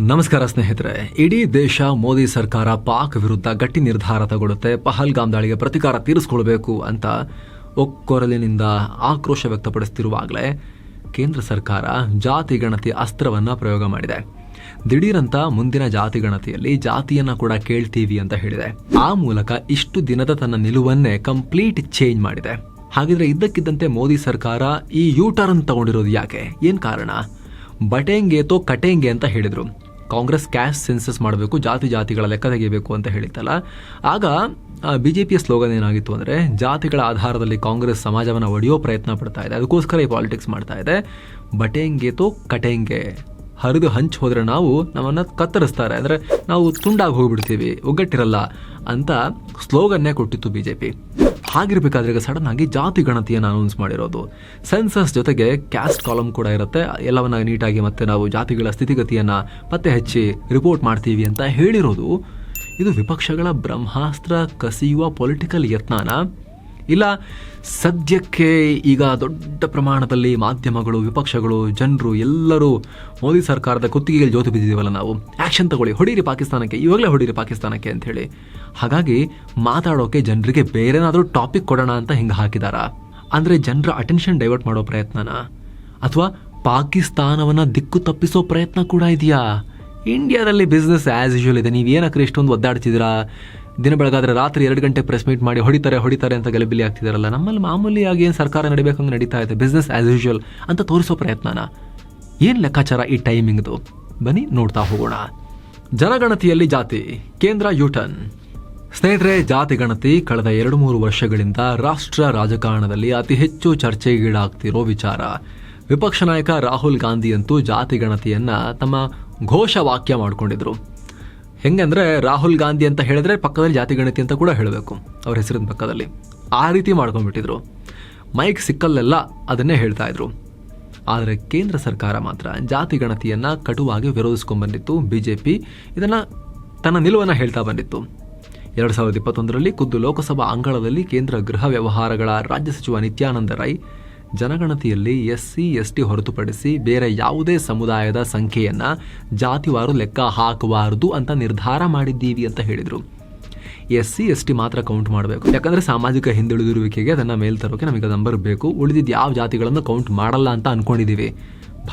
ನಮಸ್ಕಾರ ಸ್ನೇಹಿತರೆ, ಇಡೀ ದೇಶ ಮೋದಿ ಸರ್ಕಾರ ಪಾಕ್ ವಿರುದ್ಧ ಗಟ್ಟಿ ನಿರ್ಧಾರ ತಗೊಳ್ಳುತ್ತೆ, ಪಹಲ್ಗಾಮ್ ದಾಳಿಗೆ ಪ್ರತಿಕಾರ ತೀರಿಸ್ಕೊಳ್ಬೇಕು ಅಂತ ಒಕ್ಕೊರಲಿನಿಂದ ಆಕ್ರೋಶ ವ್ಯಕ್ತಪಡಿಸುತ್ತಿರುವಾಗಲೇ ಕೇಂದ್ರ ಸರ್ಕಾರ ಜಾತಿ ಗಣತಿ ಅಸ್ತ್ರವನ್ನ ಪ್ರಯೋಗ ಮಾಡಿದೆ. ದಿಢೀರಂತ ಮುಂದಿನ ಜಾತಿ ಗಣತಿಯಲ್ಲಿ ಜಾತಿಯನ್ನ ಕೂಡ ಕೇಳ್ತೀವಿ ಅಂತ ಹೇಳಿದೆ. ಆ ಮೂಲಕ ಇಷ್ಟು ದಿನದ ತನ್ನ ನಿಲುವನ್ನೇ ಕಂಪ್ಲೀಟ್ ಚೇಂಜ್ ಮಾಡಿದೆ. ಹಾಗಿದ್ರೆ ಇದ್ದಕ್ಕಿದ್ದಂತೆ ಮೋದಿ ಸರ್ಕಾರ ಈ ಯೂ ಟರ್ನ್ ತಗೊಂಡಿರೋದು ಯಾಕೆ? ಏನು ಕಾರಣ? ಬಟೇಂಗೆ ತೋ ಕಟೇಂಗೆ ಅಂತ ಹೇಳಿದ್ರು. ಕಾಂಗ್ರೆಸ್ ಕ್ಯಾಶ್ ಸೆನ್ಸಸ್ ಮಾಡಬೇಕು, ಜಾತಿ ಜಾತಿಗಳ ಲೆಕ್ಕ ತೆಗಿಬೇಕು ಅಂತ ಹೇಳಿತ್ತಲ್ಲ. ಆಗ ಬಿ ಜೆ ಪಿಯ ಸ್ಲೋಗನ್ ಏನಾಗಿತ್ತು ಅಂದರೆ, ಜಾತಿಗಳ ಆಧಾರದಲ್ಲಿ ಕಾಂಗ್ರೆಸ್ ಸಮಾಜವನ್ನು ಒಡೆಯೋ ಪ್ರಯತ್ನ ಪಡ್ತಾ ಇದೆ. ಅದಕ್ಕೋಸ್ಕರ ಈ ಪಾಲಿಟಿಕ್ಸ್ ಮಾಡ್ತಾ ಇದೆ. ಬಟೆಂಗೆ ತೋ ಕಟೆಂಗೆ. ಹರಿದು ಹಂಚಿ ಹೋದರೆ ನಾವು ನಮ್ಮನ್ನು ಕತ್ತರಿಸ್ತಾರೆ. ಅಂದರೆ ನಾವು ತುಂಡಾಗಿ ಹೋಗ್ಬಿಡ್ತೀವಿ, ಒಗ್ಗಟ್ಟಿರಲ್ಲ ಅಂತ ಸ್ಲೋಗನ್ನೇ ಕೊಟ್ಟಿತ್ತು ಬಿಜೆಪಿ. ಹಾಗಿರ್ಬೇಕಾದ್ರೆ ಸಡನ್ ಆಗಿ ಜಾತಿ ಗಣತಿಯನ್ನು ಅನೌನ್ಸ್ ಮಾಡಿರೋದು. ಸೆನ್ಸಸ್ ಜೊತೆಗೆ ಕ್ಯಾಸ್ಟ್ ಕಾಲಮ್ ಕೂಡ ಇರುತ್ತೆ. ಎಲ್ಲವನ್ನ ನೀಟಾಗಿ ಮತ್ತೆ ನಾವು ಜಾತಿಗಳ ಸ್ಥಿತಿಗತಿಯನ್ನು ಪತ್ತೆ ಹಚ್ಚಿ ರಿಪೋರ್ಟ್ ಮಾಡ್ತೀವಿ ಅಂತ ಹೇಳಿರೋದು. ಇದು ವಿಪಕ್ಷಗಳ ಬ್ರಹ್ಮಾಸ್ತ್ರ ಕಸಿಯುವ ಪೊಲಿಟಿಕಲ್ ಯತ್ನಾನ? ಇಲ್ಲ, ಸದ್ಯಕ್ಕೆ ಈಗ ದೊಡ್ಡ ಪ್ರಮಾಣದಲ್ಲಿ ಮಾಧ್ಯಮಗಳು, ವಿಪಕ್ಷಗಳು, ಜನರು ಎಲ್ಲರೂ ಮೋದಿ ಸರ್ಕಾರದ ಕುತ್ತಿಗೆಗೆ ಜೋತು ಬಿದ್ದಿದ್ದೀವಲ್ಲ ನಾವು. ಆ್ಯಕ್ಷನ್ ತಗೊಳ್ಳಿ. ಹೊಡೀರಿ ಪಾಕಿಸ್ತಾನಕ್ಕೆ. ಇವಾಗಲೇ ಹೊಡೀರಿ ಪಾಕಿಸ್ತಾನಕ್ಕೆ ಅಂಥೇಳಿ ಹಾಗಾಗಿ ಮಾತಾಡೋಕೆ ಜನರಿಗೆ ಬೇರೆನಾದರೂ ಟಾಪಿಕ್ ಕೊಡೋಣ ಅಂತ ಹಿಂಗೆ ಹಾಕಿದಾರ. ಅಂದರೆ ಜನರ ಅಟೆನ್ಷನ್ ಡೈವರ್ಟ್ ಮಾಡೋ ಪ್ರಯತ್ನನ? ಅಥವಾ ಪಾಕಿಸ್ತಾನವನ್ನು ದಿಕ್ಕು ತಪ್ಪಿಸೋ ಪ್ರಯತ್ನ ಕೂಡ ಇದೆಯಾ? ಇಂಡಿಯಾದಲ್ಲಿ ಬಿಸ್ನೆಸ್ ಆ್ಯಸ್ ಯೂಶುವಲ್ ಇದೆ. ನೀವು ಏನಕ್ಕೆ ಇಷ್ಟೊಂದು ಒದ್ದಾಡ್ತಿದ್ದೀರಾ? ದಿನ ಬೆಳಗಾದ್ರೆ ರಾತ್ರಿ ಎರಡು ಗಂಟೆ ಪ್ರೆಸ್ ಮೀಟ್ ಮಾಡಿ ಹೊಡಿತಾರೆ ಹೊಡಿತಾರೆ ಅಂತ ಗಲಿಬಿಲಿ ಆಗ್ತಿದಾರಲ್ಲ. ನಮ್ಮಲ್ಲಿ ಮಾಮೂಲಿಯಾಗಿ ಏನು ಸರ್ಕಾರ ನಡಿಬೇಕಂಗೆ ನಡೀತಾ ಇದೆ. ಬಿಸ್ನೆಸ್ ಆ್ಯಸ್ ಯೂಶುವಲ್ ಅಂತ ತೋರಿಸೋ ಪ್ರಯತ್ನನ. ಏನು ಲೆಕ್ಕಾಚಾರ ಈ ಟೈಮಿಂಗ್ದು ಬನ್ನಿ ನೋಡ್ತಾ ಹೋಗೋಣ. ಜನಗಣತಿಯಲ್ಲಿ ಜಾತಿ. ಕೇಂದ್ರ ಯೂಟರ್ನ್ ಸ್ನೇಹಿತರೆ, ಜಾತಿ ಗಣತಿ ಕಳೆದ ಎರಡು ಮೂರು ವರ್ಷಗಳಿಂದ ರಾಷ್ಟ್ರ ರಾಜಕಾರಣದಲ್ಲಿ ಅತಿ ಹೆಚ್ಚು ಚರ್ಚೆಗೀಡಾಗ್ತಿರೋ ವಿಚಾರ. ವಿಪಕ್ಷ ನಾಯಕ ರಾಹುಲ್ ಗಾಂಧಿಯಂತೂ ಜಾತಿ ಗಣತಿಯನ್ನ ತಮ್ಮ ಘೋಷವಾಕ್ಯ ಮಾಡ್ಕೊಂಡಿದ್ರು. ಹೆಂಗಂದ್ರೆ ರಾಹುಲ್ ಗಾಂಧಿ ಅಂತ ಹೇಳಿದ್ರೆ ಪಕ್ಕದಲ್ಲಿ ಜಾತಿ ಗಣತಿ ಅಂತ ಕೂಡ ಹೇಳಬೇಕು. ಅವ್ರ ಹೆಸರಿನ ಪಕ್ಕದಲ್ಲಿ. ಆ ರೀತಿ ಮಾಡ್ಕೊಂಡ್ಬಿಟ್ಟಿದ್ರು. ಮೈಕ್ ಸಿಕ್ಕಲ್ಲೆಲ್ಲ ಅದನ್ನೇ ಹೇಳ್ತಾ ಇದ್ರು. ಆದರೆ ಕೇಂದ್ರ ಸರ್ಕಾರ ಮಾತ್ರ ಜಾತಿ ಗಣತಿಯನ್ನ ಕಟುವಾಗಿ ವಿರೋಧಿಸ್ಕೊಂಡ್ಬಂದಿತ್ತು ಬಿಜೆಪಿ ಇದನ್ನ ತನ್ನ ನಿಲುವನ್ನು ಹೇಳ್ತಾ ಬಂದಿತ್ತು. ಎರಡು ಸಾವಿರದ ಇಪ್ಪತ್ತೊಂದರಲ್ಲಿ ಖುದ್ದು ಲೋಕಸಭಾ ಅಂಗಳದಲ್ಲಿ ಕೇಂದ್ರ ಗೃಹ ವ್ಯವಹಾರಗಳ ರಾಜ್ಯ ಸಚಿವ ನಿತ್ಯಾನಂದ ರೈ ಜನಗಣತಿಯಲ್ಲಿ ಎಸ್ ಸಿ ಎಸ್ ಟಿ ಹೊರತುಪಡಿಸಿ ಬೇರೆ ಯಾವುದೇ ಸಮುದಾಯದ ಸಂಖ್ಯೆಯನ್ನು ಜಾತಿವಾರು ಲೆಕ್ಕ ಹಾಕಬಾರದು ಅಂತ ನಿರ್ಧಾರ ಮಾಡಿದ್ದೀವಿ ಅಂತ ಹೇಳಿದರು. ಎಸ್ ಸಿ ಎಸ್ ಟಿ ಮಾತ್ರ ಕೌಂಟ್ ಮಾಡಬೇಕು. ಯಾಕಂದರೆ ಸಾಮಾಜಿಕ ಹಿಂದುಳಿದಿರುವಿಕೆಗೆ ಅದನ್ನು ಮೇಲ್ ತರೋಕೆ ನಮಗೆ ನಂಬರ್ ಬೇಕು. ಉಳಿದಿದ್ದು ಯಾವ ಜಾತಿಗಳನ್ನು ಕೌಂಟ್ ಮಾಡಲ್ಲ ಅಂತ ಅಂದ್ಕೊಂಡಿದ್ದೀವಿ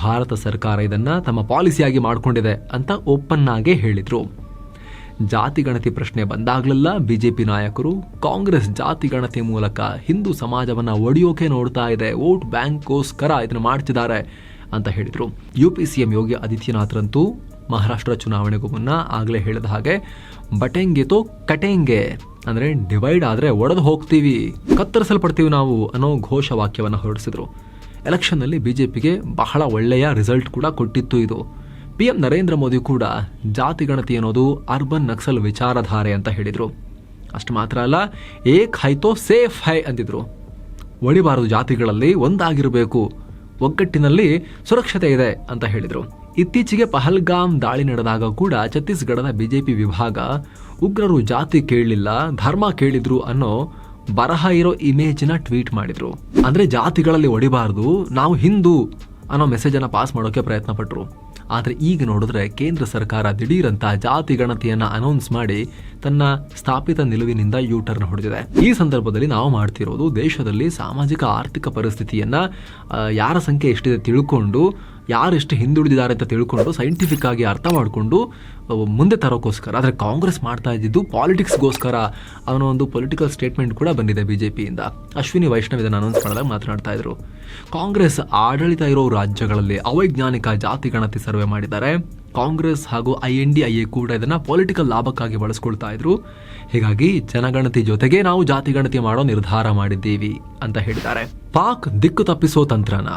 ಭಾರತ ಸರ್ಕಾರ ಇದನ್ನು ತಮ್ಮ ಪಾಲಿಸಿಯಾಗಿ ಮಾಡಿಕೊಂಡಿದೆ ಅಂತ ಓಪನ್ ಆಗೇ ಹೇಳಿದ್ರು. ಜಾತಿ ಗಣತಿ ಪ್ರಶ್ನೆ ಬಂದಾಗಲೆಲ್ಲ ಬಿಜೆಪಿ ನಾಯಕರು ಕಾಂಗ್ರೆಸ್ ಜಾತಿ ಗಣತಿ ಮೂಲಕ ಹಿಂದೂ ಸಮಾಜವನ್ನು ಒಡೆಯೋಕೆ ನೋಡ್ತಾ ಇದೆ. ವೋಟ್ ಬ್ಯಾಂಕ್ಗೋಸ್ಕರ ಇದನ್ನು ಮಾಡ್ತಿದ್ದಾರೆ ಅಂತ ಹೇಳಿದರು. U P C M Yogi ಆದಿತ್ಯನಾಥ್ರಂತೂ Maharashtra ಚುನಾವಣೆಗೂ ಮುನ್ನ ಆಗಲೇ ಹೇಳಿದ ಹಾಗೆ, ಬಟೆಂಗೆ ತೋ ಕಟೆಂಗೆ ಅಂದರೆ ಡಿವೈಡ್ ಆದರೆ ಒಡೆದು ಹೋಗ್ತೀವಿ, ಕತ್ತರಿಸಲ್ಪಡ್ತೀವಿ ನಾವು ಅನ್ನೋ ಘೋಷವಾಕ್ಯವನ್ನು ಹೊರಡಿಸಿದ್ರು. ಎಲೆಕ್ಷನ್ನಲ್ಲಿ ಬಿಜೆಪಿಗೆ ಬಹಳ ಒಳ್ಳೆಯ ರಿಸಲ್ಟ್ ಕೂಡ ಕೊಟ್ಟಿತ್ತು ಇದು. ಪಿಎಂ ನರೇಂದ್ರ ಮೋದಿ ಕೂಡ ಜಾತಿ ಗಣತಿ ಅನ್ನೋದು ಅರ್ಬನ್ ನಕ್ಸಲ್ ವಿಚಾರಧಾರೆ ಅಂತ ಹೇಳಿದರು. ಅಷ್ಟು ಮಾತ್ರ ಅಲ್ಲ, ಏಕ್ ಹೈತೋ ಸೇಫ್ ಹೈ ಅಂದಿದ್ರು. ಒಡಿಬಾರದು ಜಾತಿಗಳಲ್ಲಿ, ಒಂದಾಗಿರಬೇಕು. ಒಗ್ಗಟ್ಟಿನಲ್ಲಿ ಸುರಕ್ಷತೆ ಇದೆ ಅಂತ ಹೇಳಿದರು. ಇತ್ತೀಚೆಗೆ ಪಹಲ್ಗಾಮ್ ದಾಳಿ ನಡೆದಾಗ ಕೂಡ ಛತ್ತೀಸ್ಗಢದ ಬಿಜೆಪಿ ವಿಭಾಗ ಉಗ್ರರು ಜಾತಿ ಕೇಳಲಿಲ್ಲ, ಧರ್ಮ ಕೇಳಿದ್ರು ಅನ್ನೋ ಬರಹ ಇರೋ ಇಮೇಜ್ನ ಟ್ವೀಟ್ ಮಾಡಿದ್ರು. ಅಂದ್ರೆ ಜಾತಿಗಳಲ್ಲಿ ಹೊಡಿಬಾರ್ದು ನಾವು ಹಿಂದೂ ಅನ್ನೋ ಮೆಸೇಜನ್ನು ಪಾಸ್ ಮಾಡೋಕೆ ಪ್ರಯತ್ನ ಪಟ್ರು ಆದ್ರೆ ಈಗ ನೋಡಿದ್ರೆ ಕೇಂದ್ರ ಸರ್ಕಾರ ದಿಢೀರಂತ ಜಾತಿ ಗಣತಿಯನ್ನ ಅನೌನ್ಸ್ ಮಾಡಿ ತನ್ನ ಸ್ಥಾಪಿತ ನಿಲುವಿನಿಂದ ಯೂ ಟರ್ನ್ ಹೊಡೆದಿದೆ. ಈ ಸಂದರ್ಭದಲ್ಲಿ ನಾವು ಮಾಡ್ತಿರೋದು ದೇಶದಲ್ಲಿ ಸಾಮಾಜಿಕ ಆರ್ಥಿಕ ಪರಿಸ್ಥಿತಿಯನ್ನ ಯಾರ ಸಂಖ್ಯೆ ಎಷ್ಟಿದೆ ತಿಳ್ಕೊಂಡು ಯಾರೆಷ್ಟು ಹಿಂದುಳಿದಿದ್ದಾರೆ ಅಂತ ತಿಳ್ಕೊಂಡು ಸೈಂಟಿಫಿಕ್ ಆಗಿ ಅರ್ಥ ಮಾಡಿಕೊಂಡು ಮುಂದೆ ತರೋಕ್ಕೋಸ್ಕರ, ಆದರೆ ಕಾಂಗ್ರೆಸ್ ಮಾಡ್ತಾ ಇದ್ದಿದ್ದು ಪಾಲಿಟಿಕ್ಸ್ಗೋಸ್ಕರ ಅವನ ಒಂದು ಪೊಲಿಟಿಕಲ್ ಸ್ಟೇಟ್ಮೆಂಟ್ ಕೂಡ ಬಂದಿದೆ ಬಿ ಜೆ ಪಿಯಿಂದ ಅಶ್ವಿನಿ ವೈಷ್ಣವ್ ಇದನ್ನು ಅನೌನ್ಸ್ ಮಾಡಿದಾಗ ಮಾತನಾಡ್ತಾ ಇದ್ರು. ಕಾಂಗ್ರೆಸ್ ಆಡಳಿತ ಇರೋ ರಾಜ್ಯಗಳಲ್ಲಿ ಅವೈಜ್ಞಾನಿಕ ಜಾತಿ ಗಣತಿ ಸರ್ವೆ ಮಾಡಿದ್ದಾರೆ. ಕಾಂಗ್ರೆಸ್ ಹಾಗೂ I N D I A ಕೂಡ ಇದನ್ನು ಪೊಲಿಟಿಕಲ್ ಲಾಭಕ್ಕಾಗಿ ಬಳಸ್ಕೊಳ್ತಾ ಇದ್ರು. ಹೀಗಾಗಿ ಜನಗಣತಿ ಜೊತೆಗೆ ನಾವು ಜಾತಿ ಗಣತಿ ಮಾಡೋ ನಿರ್ಧಾರ ಮಾಡಿದ್ದೀವಿ ಅಂತ ಹೇಳಿದ್ದಾರೆ. ಪಾಕ್ ದಿಕ್ಕು ತಪ್ಪಿಸೋ ತಂತ್ರನ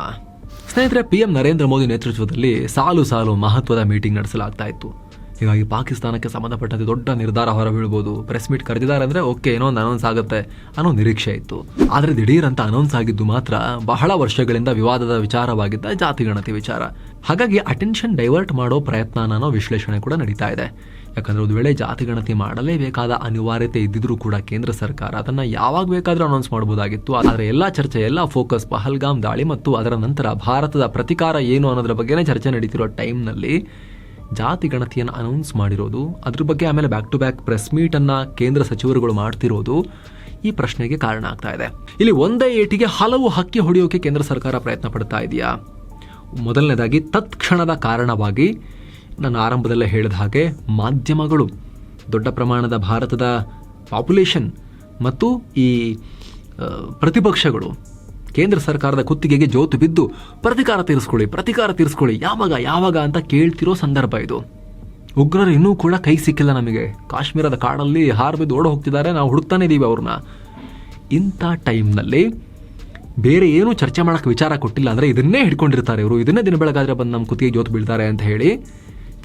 ಸ್ನೇಹಿತರೆ ಪಿಎಂ ನರೇಂದ್ರ ಮೋದಿ ನೇತೃತ್ವದಲ್ಲಿ ಸಾಲು ಸಾಲು ಮಹತ್ವದ ಮೀಟಿಂಗ್ ನಡೆಸಲಾಗ್ತಾ ಇತ್ತು. ಹೀಗಾಗಿ ಪಾಕಿಸ್ತಾನಕ್ಕೆ ಸಂಬಂಧಪಟ್ಟಂತೆ ದೊಡ್ಡ ನಿರ್ಧಾರ ಹೊರಬೀಳ್ಬೋದು. ಪ್ರೆಸ್ ಮೀಟ್ ಕರೆದಿದ್ದಾರೆ ಅಂದ್ರೆ ಓಕೆ ಏನೋ ಒಂದು ಅನೌನ್ಸ್ ಆಗುತ್ತೆ. ಅನ್ನೋ ನಿರೀಕ್ಷೆ ಇತ್ತು. ಆದರೆ ದಿಢೀರ್ ಅಂತ ಅನೌನ್ಸ್ ಆಗಿದ್ದು ಮಾತ್ರ ಬಹಳ ವರ್ಷಗಳಿಂದ ವಿವಾದದ ವಿಚಾರವಾಗಿದ್ದ ಜಾತಿ ಗಣತಿ ವಿಚಾರ. ಹಾಗಾಗಿ ಅಟೆನ್ಷನ್ ಡೈವರ್ಟ್ ಮಾಡೋ ಪ್ರಯತ್ನ ಅನ್ನೋ ವಿಶ್ಲೇಷಣೆ ಕೂಡ ನಡೀತಾ ಇದೆ. ಯಾಕಂದ್ರೆ ಒಂದು ವೇಳೆ ಜಾತಿ ಗಣತಿ ಮಾಡಲೇಬೇಕಾದ ಅನಿವಾರ್ಯತೆ ಇದ್ದಿದ್ರೂ ಕೂಡ ಕೇಂದ್ರ ಸರ್ಕಾರ ಅದನ್ನ ಯಾವಾಗ ಬೇಕಾದರೂ ಅನೌನ್ಸ್ ಮಾಡಬಹುದಾಗಿತ್ತು ಆದರೆ ಎಲ್ಲಾ ಚರ್ಚೆ, ಎಲ್ಲಾ ಫೋಕಸ್ ಪಹಲ್ಗಾಮ್ ದಾಳಿ ಮತ್ತು ಅದರ ನಂತರ ಭಾರತದ ಪ್ರತಿಕಾರ ಏನು ಅನ್ನೋದ್ರ ಬಗ್ಗೆನೇ ಚರ್ಚೆ ನಡೀತಿರೋ ಟೈಮ್ನಲ್ಲಿ ಜಾತಿ ಗಣತಿಯನ್ನು ಅನೌನ್ಸ್ ಮಾಡಿರೋದು, ಅದ್ರ ಬಗ್ಗೆ ಆಮೇಲೆ ಬ್ಯಾಕ್ ಟು ಬ್ಯಾಕ್ ಪ್ರೆಸ್ ಮೀಟನ್ನು ಕೇಂದ್ರ ಸಚಿವರುಗಳು ಮಾಡ್ತಿರೋದು ಈ ಪ್ರಶ್ನೆಗೆ ಕಾರಣ ಆಗ್ತಾ ಇದೆ. ಇಲ್ಲಿ ಒಂದೇ ಏಟಿಗೆ ಹಲವು ಹಕ್ಕಿ ಹೊಡೆಯೋಕೆ ಕೇಂದ್ರ ಸರ್ಕಾರ ಪ್ರಯತ್ನ ಪಡ್ತಾ ಇದೆಯಾ? ಮೊದಲನೇದಾಗಿ ತತ್ಕ್ಷಣದ ಕಾರಣವಾಗಿ ನಾನು ಆರಂಭದಲ್ಲೇ ಹೇಳಿದ ಹಾಗೆ ಮಾಧ್ಯಮಗಳು, ದೊಡ್ಡ ಪ್ರಮಾಣದ ಭಾರತದ ಪಾಪ್ಯುಲೇಷನ್ ಮತ್ತು ಈ ಪ್ರತಿಪಕ್ಷಗಳು ಕೇಂದ್ರ ಸರ್ಕಾರದ ಕುತ್ತಿಗೆಗೆ ಜೋತು ಬಿದ್ದು, ಪ್ರತಿಕಾರ ತೀರಿಸ್ಕೊಳ್ಳಿ ಪ್ರತಿಕಾರ ತೀರಿಸ್ಕೊಳ್ಳಿ, ಯಾವಾಗ ಯಾವಾಗ ಅಂತ ಕೇಳ್ತಿರೋ ಸಂದರ್ಭ ಇದು. ಉಗ್ರರು ಇನ್ನೂ ಕೂಡ ಕೈ ಸಿಕ್ಕಿಲ್ಲ ನಮಗೆ. ಕಾಶ್ಮೀರದ ಕಾಡಲ್ಲಿ ಹಾರ್ಬಿದ್ದು ಓಡ ಹೋಗ್ತಿದ್ದಾರೆ, ನಾವು ಹುಡುಕ್ತಾನೆ ಇದ್ದೀವಿ ಅವ್ರನ್ನ. ಇಂಥ ಟೈಮ್ನಲ್ಲಿ ಬೇರೆ ಏನೂ ಚರ್ಚೆ ಮಾಡೋಕ್ಕೆ ವಿಚಾರ ಕೊಟ್ಟಿಲ್ಲ ಅಂದರೆ ಇದನ್ನೇ ಹಿಡ್ಕೊಂಡಿರ್ತಾರೆ ಇವರು. ಇದನ್ನೇ ದಿನ ಬೆಳಗಾದ್ರೆ ಬಂದು ನಮ್ಮ ಕುತ್ತಿಗೆ ಜೋತು ಬೀಳ್ತಾರೆ ಅಂತ ಹೇಳಿ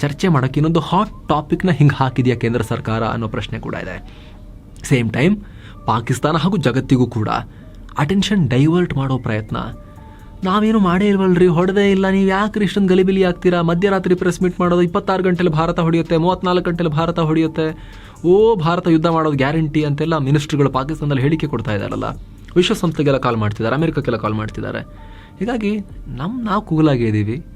ಚರ್ಚೆ ಮಾಡೋಕ್ಕೆ ಇನ್ನೊಂದು ಹಾಟ್ ಟಾಪಿಕ್ನ ಹಿಂಗೆ ಹಾಕಿದೆಯಾ ಕೇಂದ್ರ ಸರ್ಕಾರ ಅನ್ನೋ ಪ್ರಶ್ನೆ ಕೂಡ ಇದೆ. ಸೇಮ್ ಟೈಮ್ ಪಾಕಿಸ್ತಾನ ಹಾಗೂ ಜಗತ್ತಿಗೂ ಕೂಡ. ಅಟೆನ್ಷನ್ ಡೈವರ್ಟ್ ಮಾಡೋ ಪ್ರಯತ್ನ. ನಾವೇನು ಮಾಡೇ ಇಲ್ವಲ್ರಿ? ಹೊಡೆದೇ ಇಲ್ಲ. ನೀವು ಯಾಕೆ ಇಷ್ಟೊಂದು ಗಲಿಬಿಲಿ ಆಗ್ತೀರಾ? ಮಧ್ಯರಾತ್ರಿ ಪ್ರೆಸ್ ಮೀಟ್ ಮಾಡೋದು ಇಪ್ಪತ್ತಾರು ಗಂಟೆಲಿ ಭಾರತ ಹೊಡೆಯುತ್ತೆ, ಮೂವತ್ನಾಲ್ಕು ಗಂಟೆಲಿ ಭಾರತ ಹೊಡೆಯುತ್ತೆ. ಓ, ಭಾರತ ಯುದ್ಧ ಮಾಡೋದು ಗ್ಯಾರಂಟಿ ಅಂತೆಲ್ಲ ಮಿನಿಸ್ಟ್ರುಗಳು ಪಾಕಿಸ್ತಾನದಲ್ಲಿ ಹೇಳಿಕೆ ಕೊಡ್ತಾ ಇದ್ದಾರಲ್ಲ. ವಿಶ್ವಸಂಸ್ಥೆಗೆಲ್ಲ ಕಾಲ್ ಮಾಡ್ತಿದ್ದಾರೆ, ಅಮೆರಿಕಕ್ಕೆಲ್ಲ ಕಾಲ್ ಮಾಡ್ತಿದ್ದಾರೆ. ಹೀಗಾಗಿ ನಮ್ಮ ನಾವು ಕೂಲಾಗಿದ್ದೀವಿ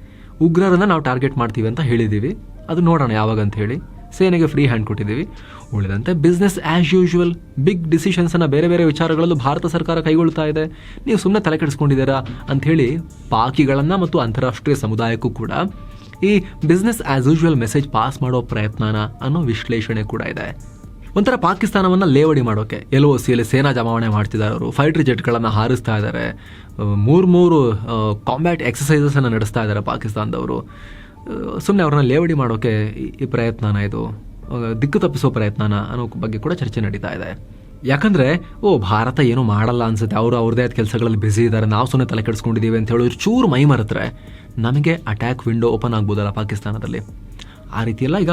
ಉಗ್ರರನ್ನ ನಾವು ಟಾರ್ಗೆಟ್ ಮಾಡ್ತೀವಿ ಅಂತ ಹೇಳಿದ್ದೀವಿ ಅದು ನೋಡೋಣ ಯಾವಾಗ ಅಂತ ಹೇಳಿ. ಸೇನೆಗೆ ಫ್ರೀ ಹ್ಯಾಂಡ್ ಕೊಟ್ಟಿದ್ದೀವಿ. ಉಳಿದಂತೆ ಬಿಸ್ನೆಸ್ ಆ್ಯಸ್ ಯೂಶುವಲ್ ಬಿಗ್ ಡಿಸಿಷನ್ಸನ್ನು ಬೇರೆ ಬೇರೆ ವಿಚಾರಗಳಲ್ಲೂ ಭಾರತ ಸರ್ಕಾರ ಕೈಗೊಳ್ತಾ ಇದೆ. ನೀವು ಸುಮ್ಮನೆ ತಲೆ ಕೆಡಿಸ್ಕೊಂಡಿದ್ದೀರಾ ಅಂಥೇಳಿ ಪಾಕಿಗಳನ್ನು ಮತ್ತು ಅಂತಾರಾಷ್ಟ್ರೀಯ ಸಮುದಾಯಕ್ಕೂ ಕೂಡ ಈ business as usual message pass ಮಾಡೋ ಪ್ರಯತ್ನನ ಅನ್ನೋ ವಿಶ್ಲೇಷಣೆ ಕೂಡ ಇದೆ. ಒಂಥರ ಪಾಕಿಸ್ತಾನವನ್ನು ಲೇವಡಿ ಮಾಡೋಕೆ ಎಲ್ ಒ ಸಿಯಲ್ಲಿ ಸೇನಾ ಜಮಾವಣೆ ಮಾಡ್ತಿದ್ದಾರೆ ಅವರು ಫೈಟರ್ ಜೆಟ್ಗಳನ್ನು ಹಾರಿಸ್ತಾ ಇದ್ದಾರೆ. ಮೂರು ಮೂರು ಕಾಂಬ್ಯಾಟ್ ಎಕ್ಸಸೈಸಸನ್ನು ನಡೆಸ್ತಾ ಇದ್ದಾರೆ ಪಾಕಿಸ್ತಾನದವರು. ಸುಮ್ಮನೆ ಅವ್ರನ್ನ ಲೇವಡಿ ಮಾಡೋಕೆ ಈ- ಪ್ರಯತ್ನನ ಇದು ದಿಕ್ಕು ತಪ್ಪಿಸೋ ಪ್ರಯತ್ನನ ಅನ್ನೋ ಬಗ್ಗೆ ಕೂಡ ಚರ್ಚೆ ನಡೀತಾ ಇದೆ. ಯಾಕಂದ್ರೆ, ಓ, ಭಾರತ ಏನೂ ಮಾಡಲ್ಲ ಅನ್ಸುತ್ತೆ. ಅವರು ಅವ್ರದೇ ಆದ ಕೆಲಸಗಳಲ್ಲಿ ಬ್ಯುಸಿ ಇದ್ದಾರೆ. ನಾವು ಸುಮ್ಮನೆ ತಲೆ ಕೆಡಿಸ್ಕೊಂಡಿದ್ದೀವಿ ಅಂತ ಹೇಳಿ ಚೂರು ಮೈ ಮರೆತ್ರೆ ನಮಗೆ ಅಟ್ಯಾಕ್ ವಿಂಡೋ ಓಪನ್ ಆಗ್ಬೋದಲ್ಲ ಪಾಕಿಸ್ತಾನದಲ್ಲಿ? ಆ ರೀತಿಯೆಲ್ಲ ಈಗ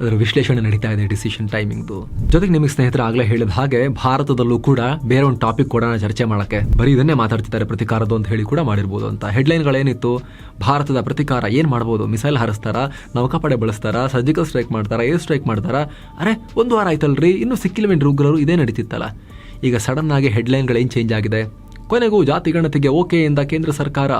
ಅದರ ವಿಶ್ಲೇಷಣೆ ನಡೀತಾ ಇದೆ ಡಿಸಿಷನ್ ಟೈಮಿಂಗ್ದು ಜೊತೆಗೆ ನಿಮಗೆ ಸ್ನೇಹಿತರ ಆಗಲೇ ಹೇಳಿದ ಹಾಗೆ ಭಾರತದಲ್ಲೂ ಕೂಡ ಬೇರೆ ಒಂದು ಟಾಪಿಕ್ ಕೂಡ ಚರ್ಚೆ ಮಾಡೋಕ್ಕೆ ಬರೀ ಇದನ್ನೇ ಮಾತಾಡ್ತಿದ್ದಾರೆ ಪ್ರತಿಕಾರದ್ದು ಅಂತ ಹೇಳಿ ಕೂಡ ಮಾಡಿರ್ಬೋದು ಅಂತ. ಹೆಡ್ಲೈನ್ಗಳೇನಿತ್ತು ಭಾರತದ ಪ್ರತಿಕಾರ ಏನು ಮಾಡ್ಬೋದು? ಮಿಸೈಲ್ ಹಾರಿಸ್ತಾರ? ನೌಕಾಪಡೆ ಬಳಸ್ತಾರ? ಸರ್ಜಿಕಲ್ ಸ್ಟ್ರೈಕ್ ಮಾಡ್ತಾರ? ಏರ್ ಸ್ಟ್ರೈಕ್ ಮಾಡ್ತಾರ? ಅರೆ, ಒಂದು ವಾರ ಆಯ್ತಲ್ರಿ? ಇನ್ನೂ ಸಿಕ್ಕಿಲ್ವೇನ್ರಿ ಉಗ್ರರು ಇದೇ ನಡೀತಿತ್ತಲ್ಲ. ಈಗ ಸಡನ್ ಆಗಿ ಹೆಡ್ಲೈನ್ಗಳೇನು ಚೇಂಜ್ ಆಗಿದೆ? ಕೊನೆಗೂ ಜಾತಿ ಗಣತಿಗೆ ಓಕೆ ಎಂದ ಕೇಂದ್ರ ಸರ್ಕಾರ.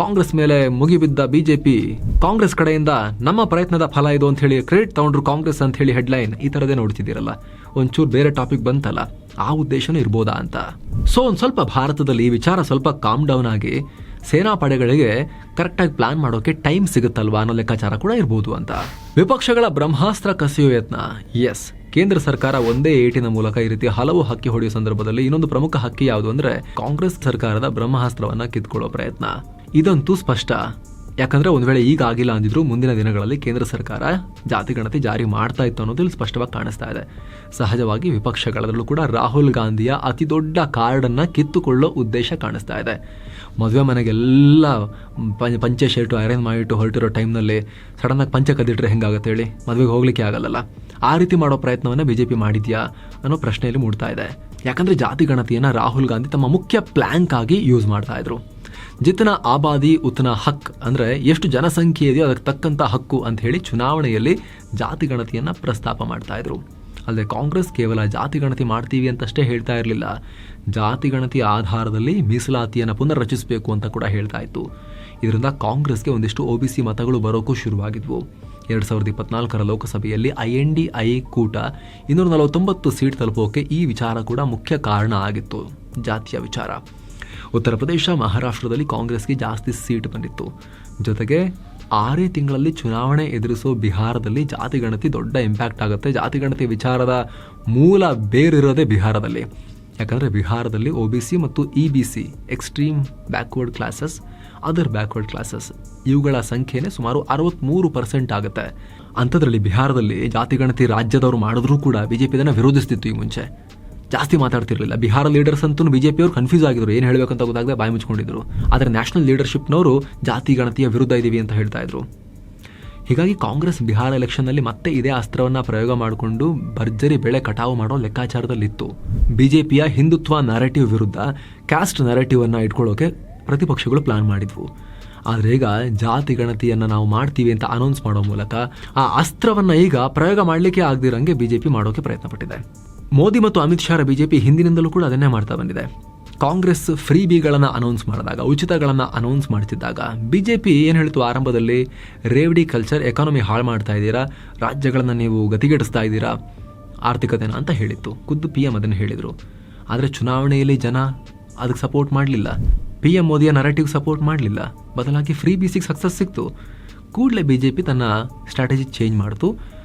ಕಾಂಗ್ರೆಸ್ ಮೇಲೆ ಮುಗಿಬಿದ್ದ ಬಿಜೆಪಿ, ಕಾಂಗ್ರೆಸ್ ಕಡೆಯಿಂದ ನಮ್ಮ ಪ್ರಯತ್ನದ ಫಲ ಇದು ಅಂತ ಹೇಳಿ ಕ್ರೆಡಿಟ್ ತಗೊಂಡ್ರು ಕಾಂಗ್ರೆಸ್ ಅಂತ ಹೇಳಿ ಹೆಡ್ಲೈನ್ ಈ ತರದೇ ನೋಡ್ತಿದ್ದೀರಲ್ಲ. ಒಂಚೂರು ಬೇರೆ ಟಾಪಿಕ್ ಬಂತಲ್ಲ, ಆ ಉದ್ದೇಶನೂ ಇರ್ಬೋದಾ ಅಂತ. ಸೊ ಒಂದು ಸ್ವಲ್ಪ ಭಾರತದಲ್ಲಿ ವಿಚಾರ ಸ್ವಲ್ಪ ಕಾಮ್ ಡೌನ್ ಆಗಿ ಸೇನಾ ಪಡೆಗಳಿಗೆ ಕರೆಕ್ಟಾಗಿ ಪ್ಲಾನ್ ಮಾಡೋಕೆ ಟೈಮ್ ಸಿಗುತ್ತಲ್ವಾ ಅನ್ನೋ ಲೆಕ್ಕಾಚಾರ ಕೂಡ ಇರ್ಬೋದು ಅಂತ. ವಿಪಕ್ಷಗಳ ಬ್ರಹ್ಮಾಸ್ತ್ರ ಕಸಿಯೋ ಯತ್ನ ಎಸ್ ಕೇಂದ್ರ ಸರ್ಕಾರ ಒಂದೇ ಏಟಿನ ಮೂಲಕ ಈ ರೀತಿ ಹಲವು ಹಕ್ಕಿ ಹೊಡೆಯುವ ಸಂದರ್ಭದಲ್ಲಿ ಇನ್ನೊಂದು ಪ್ರಮುಖ ಹಕ್ಕಿ ಯಾವುದು ಅಂದ್ರೆ ಕಾಂಗ್ರೆಸ್ ಸರ್ಕಾರದ ಬ್ರಹ್ಮಾಸ್ತ್ರವನ್ನ ಕಿತ್ಕೊಳ್ಳೋ ಪ್ರಯತ್ನ. ಇದಂತೂ ಸ್ಪಷ್ಟ ಯಾಕಂದ್ರೆ ಒಂದ್ ವೇಳೆ ಈಗ ಆಗಿಲ್ಲ ಅಂದಿದ್ರು ಮುಂದಿನ ದಿನಗಳಲ್ಲಿ ಕೇಂದ್ರ ಸರ್ಕಾರ ಜಾತಿ ಗಣತಿ ಜಾರಿ ಮಾಡ್ತಾ ಇತ್ತು ಅನ್ನೋದು ಇಲ್ಲಿ ಸ್ಪಷ್ಟವಾಗಿ ಕಾಣಿಸ್ತಾ ಇದೆ. ಸಹಜವಾಗಿ ವಿಪಕ್ಷಗಳಲ್ಲೂ ಕೂಡ ರಾಹುಲ್ ಗಾಂಧಿಯ ಅತಿ ದೊಡ್ಡ ಕಾರ್ಡನ್ನು ಕಿತ್ತುಕೊಳ್ಳೋ ಉದ್ದೇಶ ಕಾಣಿಸ್ತಾ ಇದೆ. ಮದುವೆ ಮನೆಗೆಲ್ಲ ಪಂಚ ಶರ್ಟು ಅರೇಂಜ್ ಮಾಡಿಟ್ಟು ಹೊರಟಿರೋ ಟೈಮ್ನಲ್ಲಿ ಸಡನ್ನಾಗಿ ಪಂಚೆ ಕದ್ದಿಟ್ರೆ ಹೆಂಗಾಗತ್ತೆ ಹೇಳಿ? ಮದುವೆಗೆ ಹೋಗ್ಲಿಕ್ಕೆ ಆಗಲ್ಲಲ್ಲ? ಆ ರೀತಿ ಮಾಡೋ ಪ್ರಯತ್ನವನ್ನು ಬಿ ಜೆ ಪಿ ಮಾಡಿದ್ಯಾ ಅನ್ನೋ ಪ್ರಶ್ನೆಯಲ್ಲಿ ಮೂಡ್ತಾ ಇದೆ. ಯಾಕಂದ್ರೆ ಜಾತಿ ಗಣತಿಯನ್ನು ರಾಹುಲ್ ಗಾಂಧಿ ತಮ್ಮ ಮುಖ್ಯ ಪ್ಲ್ಯಾಂಕ್ ಆಗಿ ಯೂಸ್ ಮಾಡ್ತಾ ಇದ್ರು. ಜಿತನ ಆಬಾದಿ ಉತನ ಹಕ್ ಅಂದರೆ ಎಷ್ಟು ಜನಸಂಖ್ಯೆ ಇದೆಯೋ ಅದಕ್ಕೆ ತಕ್ಕಂಥ ಹಕ್ಕು ಅಂತ ಹೇಳಿ ಚುನಾವಣೆಯಲ್ಲಿ ಜಾತಿ ಗಣತಿಯನ್ನು ಪ್ರಸ್ತಾಪ ಮಾಡ್ತಾ ಇದ್ರು. ಅಲ್ಲದೆ ಕಾಂಗ್ರೆಸ್ ಕೇವಲ ಜಾತಿ ಗಣತಿ ಮಾಡ್ತೀವಿ ಅಂತಷ್ಟೇ ಹೇಳ್ತಾ ಇರಲಿಲ್ಲ. ಜಾತಿ ಗಣತಿ ಆಧಾರದಲ್ಲಿ ಮೀಸಲಾತಿಯನ್ನು ಪುನರ್ರಚಿಸಬೇಕು ಅಂತ ಕೂಡ ಹೇಳ್ತಾ ಇತ್ತು. ಇದರಿಂದ ಕಾಂಗ್ರೆಸ್ಗೆ ಒಂದಿಷ್ಟು ಒ ಬಿ ಸಿ ಮತಗಳು ಬರೋಕ್ಕೂ ಶುರುವಾಗಿದ್ವು. ಎರಡು ಸಾವಿರದ ಇಪ್ಪತ್ನಾಲ್ಕರ ಲೋಕಸಭೆಯಲ್ಲಿ ಐ ಎನ್ ಡಿ ಐ ಕೂಟ ಇನ್ನೂರ ನಲವತ್ತೊಂಬತ್ತು ಸೀಟ್ ತಲುಪೋಕೆ ಈ ವಿಚಾರ ಕೂಡ ಮುಖ್ಯ ಕಾರಣ ಆಗಿತ್ತು. ಜಾತಿಯ ವಿಚಾರ. ಉತ್ತರ ಪ್ರದೇಶ, ಮಹಾರಾಷ್ಟ್ರದಲ್ಲಿ ಕಾಂಗ್ರೆಸ್ಗೆ ಜಾಸ್ತಿ ಸೀಟ್ ಬಂದಿತ್ತು. ಜೊತೆಗೆ ಆರೇ ತಿಂಗಳಲ್ಲಿ ಚುನಾವಣೆ ಎದುರಿಸೋ ಬಿಹಾರದಲ್ಲಿ ಜಾತಿ ಗಣತಿ ದೊಡ್ಡ ಇಂಪ್ಯಾಕ್ಟ್ ಆಗುತ್ತೆ. ಜಾತಿ ಗಣತಿ ವಿಚಾರದ ಮೂಲ ಬೇರಿರೋದೇ ಬಿಹಾರದಲ್ಲಿ. ಯಾಕಂದರೆ ಬಿಹಾರದಲ್ಲಿ ಒ ಬಿ ಸಿ ಮತ್ತು E B C extreme backward classes other backward classes ಇವುಗಳ ಸಂಖ್ಯೆನೇ ಸುಮಾರು ಅರವತ್ತ್ಮೂರು ಪರ್ಸೆಂಟ್ ಆಗುತ್ತೆ. ಅಂಥದ್ರಲ್ಲಿ ಬಿಹಾರದಲ್ಲಿ ಜಾತಿ ಗಣತಿ ರಾಜ್ಯದವರು ಮಾಡಿದ್ರೂ ಕೂಡ ಬಿ ಜೆ ಪಿ ಇದನ್ನು ವಿರೋಧಿಸ್ತಿತ್ತು ಈ ಮುಂಚೆ. ಜಾಸ್ತಿ ಮಾತಾಡ್ತಿರಲಿಲ್ಲ. ಬಿಹಾರ ಲೀಡರ್ಸ್ ಅಂತೂ ಬಿಜೆಪಿ ಅವರು ಕನ್ಫ್ಯೂಸ್ ಆಗಿದ್ರು. ಏನು ಹೇಳಬೇಕಂತ ಗೊತ್ತಾಗದೆ ಬಾಯಿ ಮುಚ್ಕೊಂಡಿದ್ರು. ಆದರೆ ನ್ಯಾಷನಲ್ ಲೀಡರ್ಶಿಪ್ನವರು ಜಾತಿ, ಗಣತಿಯ ವಿರುದ್ಧ ಇದ್ದೀವಿ ಅಂತ ಹೇಳ್ತಾ ಇದ್ರು. ಹೀಗಾಗಿ ಕಾಂಗ್ರೆಸ್ ಬಿಹಾರ ಎಲೆಕ್ಷನ್ನಲ್ಲಿ ಮತ್ತೆ ಇದೇ ಅಸ್ತ್ರವನ್ನ ಪ್ರಯೋಗ ಮಾಡಿಕೊಂಡು ಭರ್ಜರಿ ಬೆಳೆ ಕಟಾವು ಮಾಡೋ ಲೆಕ್ಕಾಚಾರದಲ್ಲಿತ್ತು. ಬಿಜೆಪಿಯ ಹಿಂದುತ್ವ ನರೇಟಿವ್ ವಿರುದ್ಧ ಕ್ಯಾಸ್ಟ್ ನರೇಟಿವ್ ಅನ್ನು ಇಟ್ಕೊಳ್ಳೋಕೆ ಪ್ರತಿಪಕ್ಷಗಳು ಪ್ಲಾನ್ ಮಾಡಿದ್ವು. ಆದರೆ ಈಗ ಜಾತಿ, ಗಣತಿಯನ್ನು ನಾವು ಮಾಡ್ತೀವಿ ಅಂತ ಅನೌನ್ಸ್ ಮಾಡೋ ಮೂಲಕ ಆ ಅಸ್ತ್ರವನ್ನು ಈಗ ಪ್ರಯೋಗ ಮಾಡಲಿಕ್ಕೆ ಆಗದಿರಂಗೆ ಬಿಜೆಪಿ ಮಾಡೋಕೆ ಪ್ರಯತ್ನ ಪಟ್ಟಿದೆ ಮೋದಿ ಮತ್ತು ಅಮಿತ್ ಶಾ ಬಿಜೆಪಿ ಹಿಂದಿನಿಂದಲೂ ಕೂಡ ಅದನ್ನೇ ಮಾಡ್ತಾ ಬಂದಿದೆ. ಕಾಂಗ್ರೆಸ್ ಫ್ರೀ ಬಿಗಳನ್ನು ಅನೌನ್ಸ್ ಮಾಡಿದಾಗ, ಉಚಿತಗಳನ್ನು ಅನೌನ್ಸ್ ಮಾಡ್ತಿದ್ದಾಗ ಬಿ ಜೆ ಪಿ ಏನು ಹೇಳ್ತು ಆರಂಭದಲ್ಲಿ? ರೇವಡಿ ಕಲ್ಚರ್ ಎಕಾನಮಿ ಹಾಳು ಮಾಡ್ತಾ ಇದ್ದೀರಾ? ರಾಜ್ಯಗಳನ್ನು ನೀವು ಗತಿಗೆಡಿಸ್ತಾ ಇದ್ದೀರಾ? ಆರ್ಥಿಕತೆನ ಅಂತ ಹೇಳಿತ್ತು. ಖುದ್ದು ಪಿ ಎಂ ಅದನ್ನು ಹೇಳಿದರು. ಆದರೆ ಚುನಾವಣೆಯಲ್ಲಿ ಜನ ಅದಕ್ಕೆ ಸಪೋರ್ಟ್ ಮಾಡಲಿಲ್ಲ. ಪಿ ಎಂ ಮೋದಿಯ ನರೇಟಿವ್ ಸಪೋರ್ಟ್ ಮಾಡಲಿಲ್ಲ. ಬದಲಾಗಿ ಫ್ರೀ ಬಿ ಸಿಗೆ ಸಕ್ಸಸ್ ಸಿಕ್ತು. ಕೂಡಲೇ ಬಿ ಜೆ ಪಿ ತನ್ನ ಸ್ಟ್ರಾಟಜಿ ಚೇಂಜ್ ಮಾಡ್ತು.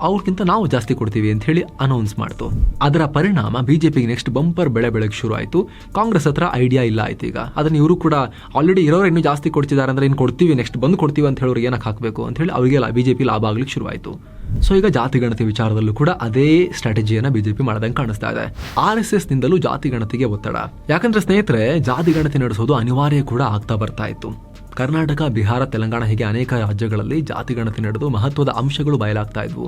ಅವ್ರಿಗಿಂತ ನಾವು ಜಾಸ್ತಿ ಕೊಡ್ತೀವಿ ಅಂತ ಹೇಳಿ ಅನೌನ್ಸ್ ಮಾಡ್ತು. ಅದರ ಪರಿಣಾಮ ಬಿಜೆಪಿಗೆ ನೆಕ್ಸ್ಟ್ ಬಂಪರ್ ಬೆಳೆ ಬೆಳಗ್ಗೆ ಶುರು ಆಯಿತು. ಕಾಂಗ್ರೆಸ್ ಹತ್ರ ಐಡಿಯಾ ಇಲ್ಲ ಆಯ್ತು ಈಗ. ಅದನ್ನ ಇವರು ಕೂಡ ಆಲ್ರೆಡಿ ಇರೋರು ಇನ್ನೂ ಜಾಸ್ತಿ ಕೊಡ್ತಿದ್ದಾರೆ ಅಂದ್ರೆ ಇನ್ನು ಕೊಡ್ತೀವಿ ನೆಕ್ಸ್ಟ್ ಬಂದು ಕೊಡ್ತೀವಿ ಅಂತ ಹೇಳೋರು ಏನಕ್ಕೆ ಹಾಕಬೇಕು ಅಂತ ಹೇಳಿ ಅವರಿಗೆ ಬಿಜೆಪಿ ಲಾಭ ಆಗ್ಲಿಕ್ಕೆ ಶುರು ಆಯಿತು. ಸೊ ಈಗ ಜಾತಿ ಗಣತಿ ವಿಚಾರದಲ್ಲೂ ಕೂಡ ಅದೇ ಸ್ಟ್ರಾಟಜಿಯನ್ನ ಬಿಜೆಪಿ ಮಾಡ್ದಂಗೆ ಕಾಣಿಸ್ತಾ ಇದೆ. ಆರ್ ಎಸ್ ಎಸ್ ನಿಂದಲೂ ಜಾತಿ ಗಣತಿಗೆ ಒತ್ತಡ. ಯಾಕಂದ್ರೆ ಸ್ನೇಹಿತರೆ, ಜಾತಿ ಗಣತಿ ನಡೆಸೋದು ಅನಿವಾರ್ಯ ಕೂಡ ಆಗ್ತಾ ಬರ್ತಾ ಇತ್ತು. ಕರ್ನಾಟಕ, ಬಿಹಾರ, ತೆಲಂಗಾಣ ಹೀಗೆ ಅನೇಕ ರಾಜ್ಯಗಳಲ್ಲಿ ಜಾತಿ ಗಣತಿ ನಡೆದು ಮಹತ್ವದ ಅಂಶಗಳು ಬಯಲಾಗ್ತಾ ಇದ್ವು.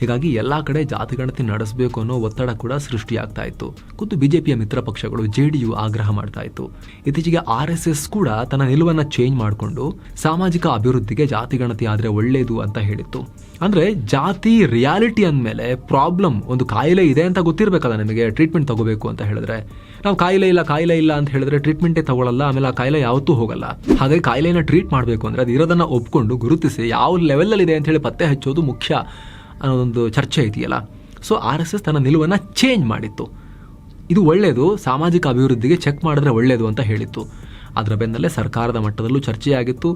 ಹೀಗಾಗಿ ಎಲ್ಲ ಕಡೆ ಜಾತಿ ಗಣತಿ ನಡೆಸಬೇಕು ಅನ್ನೋ ಒತ್ತಡ ಕೂಡ ಸೃಷ್ಟಿಯಾಗ್ತಾ ಇತ್ತು. ಖುದ್ದು ಬಿಜೆಪಿಯ ಮಿತ್ರ ಪಕ್ಷಗಳು ಜೆ ಡಿ ಯು ಆಗ್ರಹ ಮಾಡ್ತಾ ಇತ್ತು. ಇತ್ತೀಚೆಗೆ ಆರ್ ಎಸ್ ಎಸ್ ಕೂಡ ತನ್ನ ನಿಲುವನ್ನು ಚೇಂಜ್ ಮಾಡಿಕೊಂಡು ಸಾಮಾಜಿಕ ಅಭಿವೃದ್ಧಿಗೆ ಜಾತಿ ಗಣತಿ ಆದ್ರೆ ಒಳ್ಳೇದು ಅಂತ ಹೇಳಿತ್ತು. ಅಂದ್ರೆ ಜಾತಿ ರಿಯಾಲಿಟಿ ಅಂದಮೇಲೆ ಪ್ರಾಬ್ಲಮ್ ಒಂದು ಕಾಯಿಲೆ ಇದೆ ಅಂತ ಗೊತ್ತಿರಬೇಕಲ್ಲ ನಿಮಗೆ ಟ್ರೀಟ್ಮೆಂಟ್ ತಗೋಬೇಕು ಅಂತ ಹೇಳಿದ್ರೆ. ನಾವು ಕಾಯಿಲೆ ಇಲ್ಲ ಕಾಯಿಲೆ ಇಲ್ಲ ಅಂತ ಹೇಳಿದ್ರೆ ಟ್ರೀಟ್ಮೆಂಟೇ ತಗೊಳ್ಳಲ್ಲ ಆಮೇಲೆ ಆ ಕಾಯಿಲೆ ಯಾವತ್ತೂ ಹೋಗಲ್ಲ. ಹಾಗಾಗಿ ಕಾಯಿಲೆನ ಟ್ರೀಟ್ ಮಾಡಬೇಕು ಅಂದರೆ ಅದು ಇರೋದನ್ನು ಒಪ್ಕೊಂಡು ಗುರುತಿಸಿ ಯಾವ ಲೆವೆಲಲ್ಲಿದೆ ಅಂತ ಹೇಳಿ ಪತ್ತೆ ಹಚ್ಚೋದು ಮುಖ್ಯ ಅನ್ನೋದೊಂದು ಚರ್ಚೆ ಇದೆಯಲ್ಲ ಸೊ ಆರ್ ಎಸ್ ಎಸ್ ತನ್ನ ನಿಲುವನ್ನು ಚೇಂಜ್ ಮಾಡಿತ್ತು. ಇದು ಒಳ್ಳೆಯದು ಸಾಮಾಜಿಕ ಅಭಿವೃದ್ಧಿಗೆ ಚೆಕ್ ಮಾಡಿದ್ರೆ ಒಳ್ಳೆಯದು ಅಂತ ಹೇಳಿತ್ತು. ಅದರ ಬೆನ್ನಲ್ಲೇ ಸರ್ಕಾರದ ಮಟ್ಟದಲ್ಲೂ ಚರ್ಚೆಯಾಗಿತ್ತು.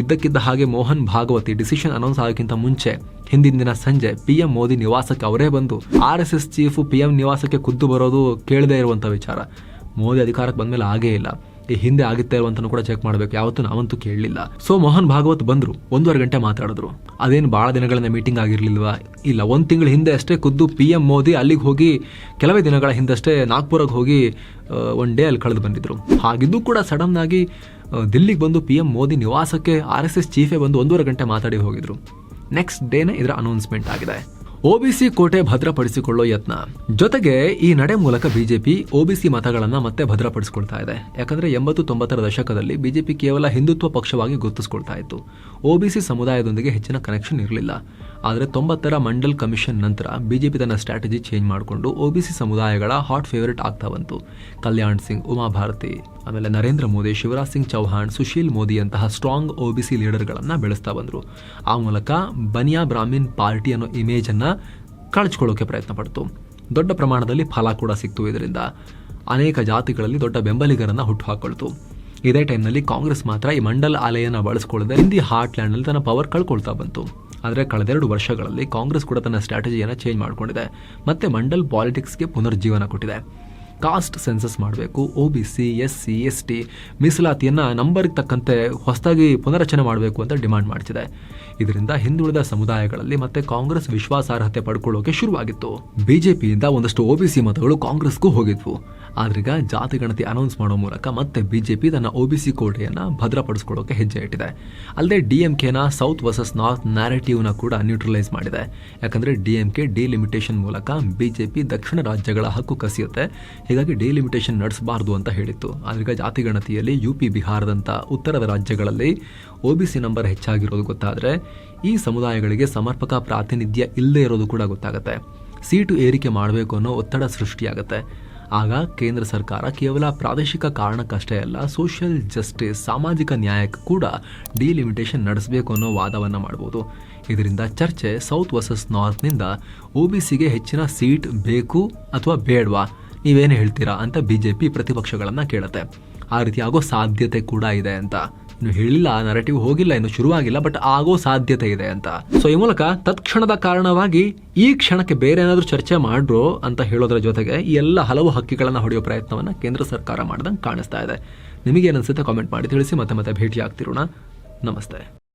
ಇದ್ದಕ್ಕಿದ್ದ ಹಾಗೆ ಮೋಹನ್ ಭಾಗವತಿ ಡಿಸಿಷನ್ ಅನೌನ್ಸ್ ಆಗೋಕ್ಕಿಂತ ಮುಂಚೆ ಹಿಂದಿನ ದಿನ ಸಂಜೆ ಪಿ ಎಂ ಮೋದಿ ನಿವಾಸಕ್ಕೆ ಅವರೇ ಬಂದು R S S chief P M ನಿವಾಸಕ್ಕೆ ಖುದ್ದು ಬರೋದು ಕೇಳದೇ ಇರುವಂಥ ವಿಚಾರ. ಮೋದಿ ಅಧಿಕಾರಕ್ಕೆ ಬಂದ್ಮೇಲೆ ಆಗೇ ಇಲ್ಲ. ಈ ಹಿಂದೆ ಆಗುತ್ತೆ ಇರುವಂತನೂ ಕೂಡ ಚೆಕ್ ಮಾಡಬೇಕು. ಯಾವತ್ತೂ ನಾವಂತೂ ಕೇಳಲಿಲ್ಲ. ಸೊ ಮೋಹನ್ ಭಾಗವತ್ ಬಂದ್ರು. ಒಂದೂವರೆ ಗಂಟೆ ಮಾತಾಡಿದ್ರು. ಅದೇನು ಭಾಳ ದಿನಗಳಿಂದ ಮೀಟಿಂಗ್ ಆಗಿರಲಿಲ್ವಾ? ಇಲ್ಲ, ಒಂದು ತಿಂಗಳ ಹಿಂದೆ ಅಷ್ಟೇ ಖುದ್ದು ಪಿ ಎಂ ಮೋದಿ ಅಲ್ಲಿಗೆ ಹೋಗಿ, ಕೆಲವೇ ದಿನಗಳ ಹಿಂದಷ್ಟೇ ನಾಗ್ಪುರಕ್ಕೆ ಹೋಗಿ ಒನ್ ಡೇ ಅಲ್ಲಿ ಕಳೆದು ಬಂದಿದ್ರು. ಹಾಗಿದ್ದು ಕೂಡ ಸಡನ್ ಆಗಿ ದಿಲ್ಲಿಗೆ ಬಂದು ಪಿ ಎಂ ಮೋದಿ ನಿವಾಸಕ್ಕೆ ಆರ್ ಎಸ್ ಎಸ್ ಚೀಫೇ ಬಂದು ಒಂದೂವರೆ ಗಂಟೆ ಮಾತಾಡಿ ಹೋಗಿದ್ರು. ನೆಕ್ಸ್ಟ್ ಡೇನೇ ಇದರ ಅನೌನ್ಸ್ಮೆಂಟ್ ಆಗಿದೆ. ಒಬಿಸಿ ಕೋಟೆ ಭದ್ರಪಡಿಸಿಕೊಳ್ಳೋ ಯತ್ನ. ಜೊತೆಗೆ ಈ ನಡೆ ಮೂಲಕ ಬಿಜೆಪಿ ಒಬಿಸಿ ಮತಗಳನ್ನ ಮತ್ತೆ ಭದ್ರಪಡಿಸಿಕೊಳ್ತಾ ಇದೆ. ಯಾಕಂದ್ರೆ ಎಂಬತ್ತು ತೊಂಬತ್ತರ ದಶಕದಲ್ಲಿ ಬಿಜೆಪಿ ಕೇವಲ ಹಿಂದುತ್ವ ಪಕ್ಷವಾಗಿ ಗುರುತಿಸಿಕೊಳ್ತಾ ಇತ್ತು. ಒಬಿಸಿ ಸಮುದಾಯದೊಂದಿಗೆ ಹೆಚ್ಚಿನ ಕನೆಕ್ಷನ್ ಇರಲಿಲ್ಲ. ಆದರೆ ತೊಂಬತ್ತರ ಮಂಡಲ್ ಕಮಿಷನ್ ನಂತರ ಬಿಜೆಪಿ ತನ್ನ ಸ್ಟ್ರಾಟಜಿ ಚೇಂಜ್ ಮಾಡಿಕೊಂಡು ಒಬಿಸಿ ಸಮುದಾಯಗಳ ಹಾಟ್ ಫೇವರೇಟ್ ಆಗ್ತಾ ಬಂತು. ಕಲ್ಯಾಣ್ ಸಿಂಗ್, ಉಮಾ ಭಾರತಿ, ಆಮೇಲೆ ನರೇಂದ್ರ ಮೋದಿ, ಶಿವರಾಜ್ ಸಿಂಗ್ ಚೌಹಾಣ್, ಸುಶೀಲ್ ಮೋದಿಯಂತಹ ಸ್ಟ್ರಾಂಗ್ ಒಬಿಸಿ ಲೀಡರ್ಗಳನ್ನ ಬೆಳೆಸ್ತಾ ಬಂದರು. ಆ ಮೂಲಕ ಬನಿಯಾ ಬ್ರಾಹ್ಮಿನ್ ಪಾರ್ಟಿ ಅನ್ನೋ ಇಮೇಜನ್ನು ಕಳಚ್ಕೊಳ್ಳೋಕೆ ಪ್ರಯತ್ನ ಪಡ್ತು. ದೊಡ್ಡ ಪ್ರಮಾಣದಲ್ಲಿ ಫಲ ಕೂಡ ಸಿಕ್ತು ಇದರಿಂದ. ಅನೇಕ ಜಾತಿಗಳಲ್ಲಿ ದೊಡ್ಡ ಬೆಂಬಲಿಗರನ್ನ ಹುಟ್ಟುಹಾಕೊಳ್ತು. ಇದೇ ಟೈಮ್ನಲ್ಲಿ ಕಾಂಗ್ರೆಸ್ ಮಾತ್ರ ಈ ಮಂಡಲ ಅಲೆಯನ್ನು ಬಳಸ್ಕೊಳ್ಳದೆ ಹಿಂದಿ ಹಾರ್ಟ್ಲ್ಯಾಂಡ್ನಲ್ಲಿ ತನ್ನ ಪವರ್ ಕಳ್ಕೊಳ್ತಾ ಬಂತು. ಆದರೆ ಕಳೆದೆರಡು ವರ್ಷಗಳಲ್ಲಿ ಕಾಂಗ್ರೆಸ್ ಕೂಡ ತನ್ನ ಸ್ಟ್ರಾಟಜಿಯನ್ನು ಚೇಂಜ್ ಮಾಡಿಕೊಂಡಿದೆ. ಮತ್ತೆ ಮಂಡಲ್ ಪಾಲಿಟಿಕ್ಸ್ಗೆ ಪುನರ್ಜೀವನ ಕೊಟ್ಟಿದೆ. ಕಾಸ್ಟ್ ಸೆನ್ಸಸ್ ಮಾಡಬೇಕು O B C S C S T ಮೀಸಲಾತಿಯನ್ನು ನಂಬರ್ಗೆ ತಕ್ಕಂತೆ ಹೊಸದಾಗಿ ಪುನರಚನೆ ಮಾಡಬೇಕು ಅಂತ ಡಿಮ್ಯಾಂಡ್ ಮಾಡ್ತಿದೆ. ಇದರಿಂದ ಹಿಂದುಳಿದ ಸಮುದಾಯಗಳಲ್ಲಿ ಮತ್ತೆ ಕಾಂಗ್ರೆಸ್ ವಿಶ್ವಾಸಾರ್ಹತೆ ಪಡ್ಕೊಳ್ಳೋಕೆ ಶುರುವಾಗಿತ್ತು. ಬಿಜೆಪಿಯಿಂದ ಒಂದಷ್ಟು ಒ ಬಿ ಸಿ ಮತಗಳು ಕಾಂಗ್ರೆಸ್ಗೂ ಹೋಗಿದ್ವು. ಆದ್ರೀಗ ಜಾತಿ ಗಣತಿ ಅನೌನ್ಸ್ ಮಾಡೋ ಮೂಲಕ ಮತ್ತೆ ಬಿಜೆಪಿ ತನ್ನ ಒ ಬಿ ಸಿ ಕೋಟೆಯನ್ನು ಭದ್ರಪಡಿಸ್ಕೊಳ್ಳೋಕೆ ಹೆಜ್ಜೆ ಇಟ್ಟಿದೆ. ಅಲ್ಲದೆ ಡಿ ಎಂ ಕೆನ ಸೌತ್ ವರ್ಸಸ್ ನಾರ್ತ್ ನ್ಯಾರೇಟಿವ್ನ ಕೂಡ ನ್ಯೂಟ್ರಲೈಸ್ ಮಾಡಿದೆ. ಯಾಕಂದ್ರೆ ಡಿ ಎಂ ಕೆ ಡಿಲಿಮಿಟೇಷನ್ ಮೂಲಕ ಬಿಜೆಪಿ ದಕ್ಷಿಣ ರಾಜ್ಯಗಳ ಹಕ್ಕು ಕಸಿಯುತ್ತೆ. ಹೀಗಾಗಿ ಡಿಲಿಮಿಟೇಷನ್ ನಡೆಸಬಾರದು ಅಂತ ಹೇಳಿತ್ತು. ಆದ್ರೀಗ ಜಾತಿ ಗಣತಿಯಲ್ಲಿ ಯು ಪಿ ಬಿಹಾರದಂಥ ಉತ್ತರದ ರಾಜ್ಯಗಳಲ್ಲಿ ಒ ಬಿ ಸಿ ನಂಬರ್ ಹೆಚ್ಚಾಗಿರೋದು ಗೊತ್ತಾದರೆ ಈ ಸಮುದಾಯಗಳಿಗೆ ಸಮರ್ಪಕ ಪ್ರಾತಿನಿಧ್ಯ ಇಲ್ಲದೇ ಇರೋದು ಕೂಡ ಗೊತ್ತಾಗುತ್ತೆ. ಸೀಟು ಏರಿಕೆ ಮಾಡಬೇಕು ಅನ್ನೋ ಒತ್ತಡ ಸೃಷ್ಟಿಯಾಗುತ್ತೆ. ಆಗ ಕೇಂದ್ರ ಸರ್ಕಾರ ಕೇವಲ ಪ್ರಾದೇಶಿಕ ಕಾರಣಕ್ಕಷ್ಟೇ ಅಲ್ಲ ಸೋಷಿಯಲ್ ಜಸ್ಟಿಸ್ ಸಾಮಾಜಿಕ ನ್ಯಾಯಕ್ಕೆ ಕೂಡ ಡಿಲಿಮಿಟೇಷನ್ ನಡೆಸಬೇಕು ಅನ್ನೋ ವಾದವನ್ನು ಮಾಡ್ಬೋದು. ಇದರಿಂದ ಚರ್ಚೆ ಸೌತ್ ವರ್ಸಸ್ ನಾರ್ತ್ನಿಂದ ಒ ಬಿ ಸಿಗೆ ಹೆಚ್ಚಿನ ಸೀಟ್ ಬೇಕು ಅಥವಾ ಬೇಡವಾ? ನೀವೇನು ಹೇಳ್ತೀರಾ ಅಂತ ಬಿಜೆಪಿ ಪ್ರತಿಪಕ್ಷಗಳನ್ನ ಕೇಳುತ್ತೆ. ಆ ರೀತಿ ಆಗೋ ಸಾಧ್ಯತೆ ಕೂಡ ಇದೆ ಅಂತ. ಇನ್ನು ಹೇಳಿಲ್ಲ ನರೇಟಿವ್ ಹೋಗಿಲ್ಲ, ಇನ್ನು ಶುರುವಾಗಿಲ್ಲ ಬಟ್ ಆಗೋ ಸಾಧ್ಯತೆ ಇದೆ ಅಂತ. ಸೊ ಈ ಮೂಲಕ ತತ್ಕ್ಷಣದ ಕಾರಣವಾಗಿ ಈ ಕ್ಷಣಕ್ಕೆ ಬೇರೆ ಏನಾದರೂ ಚರ್ಚೆ ಮಾಡ್ರೋ ಅಂತ ಹೇಳೋದ್ರ ಜೊತೆಗೆ ಈ ಎಲ್ಲ ಹಲವು ಹಕ್ಕಿಗಳನ್ನು ಹೊಡೆಯೋ ಪ್ರಯತ್ನವನ್ನ ಕೇಂದ್ರ ಸರ್ಕಾರ ಮಾಡ್ದಂಗೆ ಕಾಣಿಸ್ತಾ ಇದೆ. ನಿಮಗೇನನ್ಸುತ್ತೆ ಕಾಮೆಂಟ್ ಮಾಡಿ ತಿಳಿಸಿ, ಮತ್ತೆ ಮತ್ತೆ ಭೇಟಿ ಆಗ್ತಿರೋಣ ನಮಸ್ತೆ.